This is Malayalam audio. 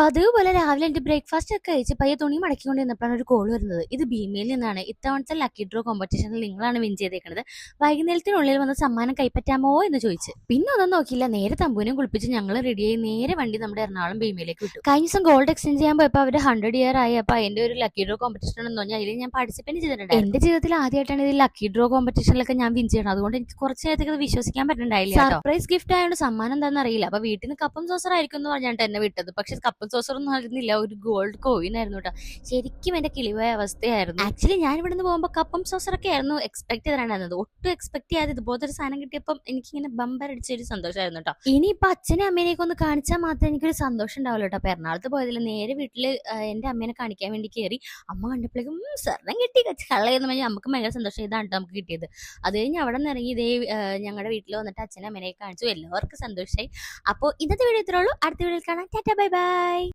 പതിവ് പോലെ രാവിലെ എന്റെ ബ്രേക്ക്ഫാസ്റ്റ് ഒക്കെ കഴിച്ച് പയ്യെ തുണി മടക്കിക്കൊണ്ട് നിന്നപ്പോഴാണ് ഒരു കോൾ വരുന്നത്. ഇത് ഭീമയിൽ നിന്നാണ്. ഇത്തവണത്തെ ലക്കി ഡ്രോ കോമ്പറ്റീഷനിൽ നിങ്ങളാണ് വിൻ ചെയ്തേക്കുന്നത് വൈകുന്നേരത്തിനുള്ളിൽ വന്ന് സമ്മാനം കൈപ്പറ്റാമോ എന്ന് ചോദിച്ചു. പിന്നെ ഒന്നും നോക്കിയില്ല. നേരെ തമ്പൂനും കുളിപ്പിച്ച് ഞങ്ങൾ റെഡിയായി നേരെ വണ്ടി നമ്മുടെ എറണാകുളം ഭീമയിലേക്ക് വിട്ടു. കഴിഞ്ഞ ദിവസം ഗോൾഡ് എക്സ്ചേഞ്ച് ചെയ്യാൻ പോയപ്പോൾ അവർ ഹൺഡ്രഡ് ഇയർ ആയി. അപ്പോൾ അതിന്റെ ഒരു ലക്കി ഡ്രോ കോമ്പറ്റീഷൻ എന്ന് പറഞ്ഞാൽ അതിൽ ഞാൻ പാർട്ടിസിപ്പേറ്റ് ചെയ്തിട്ടുണ്ട് എന്റെ ജീവിതത്തിൽ ആദ്യമായിട്ടാണ് ഇത് ലക്കി ഡ്രോ കോമ്പറ്റീഷനിലൊക്കെ ഞാൻ വിൻ ചെയ്യണം അതുകൊണ്ട് എനിക്ക് കുറച്ച് നേരത്തേക്ക് അത് വിശ്വസിക്കാൻ പറ്റുന്നുണ്ടായില്ല സർപ്രൈസ് ഗിഫ്റ്റ് ആയതുകൊണ്ട് സമ്മാനം എന്താണെന്ന് അറിയില്ല. അപ്പൊ വീട്ടിൽ നിന്ന് കപ്പും സോസർ ആയിരിക്കും എന്ന് പറഞ്ഞിട്ട് എന്നെ വിട്ടത്. പക്ഷെ കപ്പും ഒന്നും ആയിരുന്നില്ല ഒരു ഗോൾഡ് കോയിൻ ആയിരുന്നു കേട്ടോ ശരിക്കും എന്റെ കിളിവായ അവസ്ഥയായിരുന്നു. ആക്ച്വലി ഞാൻ ഇവിടുന്ന് പോകുമ്പോൾ കപ്പും സോസർ ഒക്കെ ആയിരുന്നു എക്സ്പെക്ട് ചെയ്തിട്ടുണ്ടായിരുന്നത് ഒട്ടും എക്സ്പെക്ട് ചെയ്യാതെ ഇതുപോലത്തെ ഒരു സാധനം കിട്ടിയപ്പം എനിക്കിങ്ങനെ ബമ്പർ അടിച്ച ഒരു സന്തോഷമായിരുന്നു കേട്ടോ ഇനിയിപ്പൊ അച്ഛനെ അമ്മേനെയൊക്കെ ഒന്ന് കാണിച്ചാൽ മാത്രമേ എനിക്കൊരു സന്തോഷം ഉണ്ടാവുള്ളൂ കേട്ടോ അപ്പൊ എറണാകുളത്ത് പോയതിൽ നേരെ വീട്ടിൽ എന്റെ അമ്മേനെ കാണിക്കാൻ വേണ്ടി കയറി അമ്മ കണ്ടപ്പോഴേക്കും "ഉം, സ്വർണം കിട്ടി കളയെന്ന് പറഞ്ഞാൽ നമുക്ക് ഭയങ്കര സന്തോഷം. ഇതാണ് ട്ടോ നമുക്ക് കിട്ടിയത്. അത് കഴിഞ്ഞ് അവിടെ നിന്ന് ഇറങ്ങി ഇതേ ഞങ്ങളുടെ വീട്ടിൽ വന്നിട്ട് അച്ഛനെ അമ്മേനെ കാണിച്ചു. എല്ലാവർക്കും സന്തോഷമായി അപ്പോൾ ഇന്നത്തെ വീഡിയോ ഇത്രയുള്ളൂ അടുത്ത വീഡിയോയിൽ കാണാം. Tata bye bye.